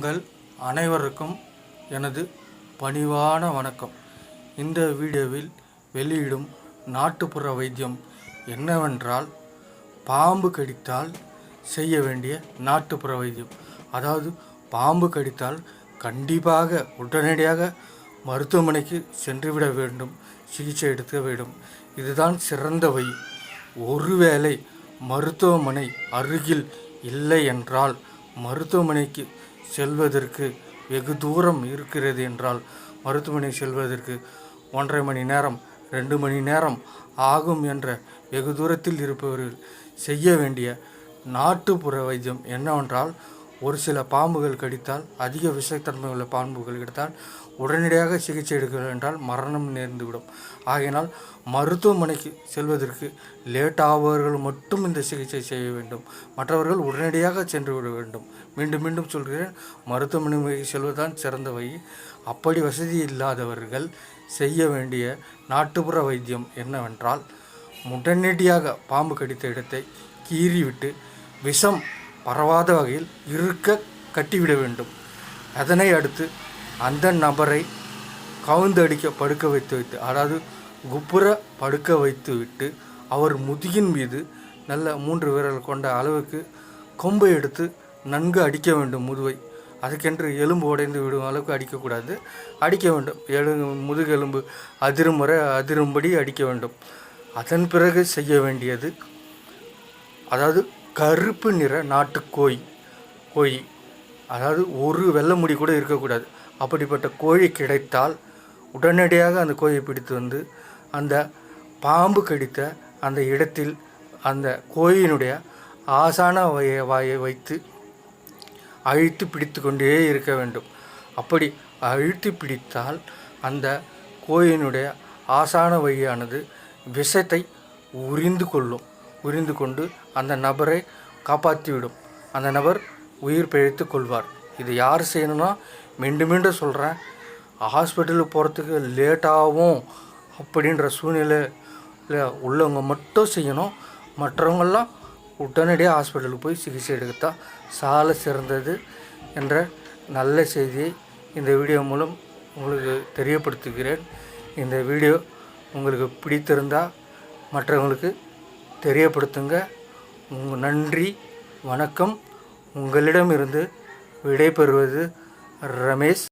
உங்கள் அனைவருக்கும் எனது பணிவான வணக்கம். இந்த வீடியோவில் வெளியிடும் நாட்டுப்புற வைத்தியம் என்னவென்றால் பாம்பு கடித்தால் செய்ய வேண்டிய நாட்டுப்புற வைத்தியம். அதாவது பாம்பு கடித்தால் கண்டிப்பாக உடனடியாக மருத்துவமனைக்கு சென்றுவிட வேண்டும் சிகிச்சை எடுக்க வேண்டும். இதுதான் சிறந்த வழி. ஒருவேளை மருத்துவமனை அருகில் இல்லை என்றால் மருத்துவமனைக்கு செல்வதற்கு வெகு தூரம் இருக்கிறது என்றால் மருத்துவமனை செல்வதற்கு ஒன்றரை மணி நேரம் ரெண்டு மணி நேரம் ஆகும் என்ற வெகு தூரத்தில் இருப்பவர்கள் செய்ய வேண்டிய நாட்டுப்புற வைத்தியம் என்னவென்றால் ஒரு சில பாம்புகள் கடித்தால் அதிக விஷத்தன்மை உள்ள பாம்புகள் கடித்தால் உடனடியாக சிகிச்சை எடுக்க என்றால் மரணம் நேர்ந்துவிடும். ஆகையினால் மருத்துவமனைக்கு செல்வதற்கு லேட் ஆபவர்கள் மட்டும் இந்த சிகிச்சை செய்ய வேண்டும். மற்றவர்கள் உடனடியாக சென்று விட வேண்டும். மீண்டும் மீண்டும் சொல்கிறேன் மருத்துவமனைக்கு செல்வதுதான் சிறந்த வழி. அப்படி வசதி இல்லாதவர்கள் செய்ய வேண்டிய நாட்டுப்புற வைத்தியம் என்னவென்றால் உடனடியாக பாம்பு கடித்த இடத்தை கீறிவிட்டு விஷம் பரவாத வகையில் இருக்க கட்டிவிட வேண்டும். அதனை அடுத்து அந்த நபரை கவுந்தடிக்க படுக்க வைத்து வைத்து அதாவது குப்புற படுக்க வைத்து விட்டு அவர் முதுகின் மீது நல்ல மூன்று விரல் கொண்ட அளவுக்கு கொம்பை எடுத்து நன்கு அடிக்க வேண்டும் முதுவை. அதுக்கென்று எலும்பு உடைந்து விடும் அளவுக்கு அடிக்கக்கூடாது. அடிக்க வேண்டும். எழு முதுகெலும்பு அதிரும் வரை அதிரும்படி அடிக்க வேண்டும். அதன் பிறகு செய்ய வேண்டியது அதாவது கருப்பு நிற நாட்டுக்கோழி கோழி. அதாவது ஒரு வெள்ளை முடி கூட இருக்கக்கூடாது. அப்படிப்பட்ட கோழி கிடைத்தால் உடனடியாக அந்த கோழியை பிடித்து வந்து அந்த பாம்பு கடித்த அந்த இடத்தில் அந்த கோயினுடைய ஆசான வாயை வாயை வைத்து அழித்து பிடித்து கொண்டே இருக்க வேண்டும். அப்படி அழுத்தி பிடித்தால் அந்த கோழியினுடைய ஆசான வழியானது விஷத்தை உறிந்து கொள்ளும். உறிந்து கொண்டு அந்த நபரை காப்பாற்றிவிடும். அந்த நபர் உயிர் பிழைத்து கொள்வார். இது யார் செய்யணும்னா மீண்டும் மீண்டும் சொல்கிறேன் ஹாஸ்பிட்டலுக்கு போகிறதுக்கு லேட்டாகும் அப்படின்ற சூழ்நிலையில் உள்ளவங்க மட்டும் செய்யணும். மற்றவங்கெல்லாம் உடனடியாக ஹாஸ்பிட்டலுக்கு போய் சிகிச்சை எடுக்கத்தான் சால சிறந்தது என்ற நல்ல செய்தியை இந்த வீடியோ மூலம் உங்களுக்கு தெரியப்படுத்துகிறேன். இந்த வீடியோ உங்களுக்கு பிடித்திருந்தால் மற்றவங்களுக்கு தெரியப்படுத்துங்க. நன்றி வணக்கம். உங்களிடமிருந்து விடைபெறுவது ரமேஷ்.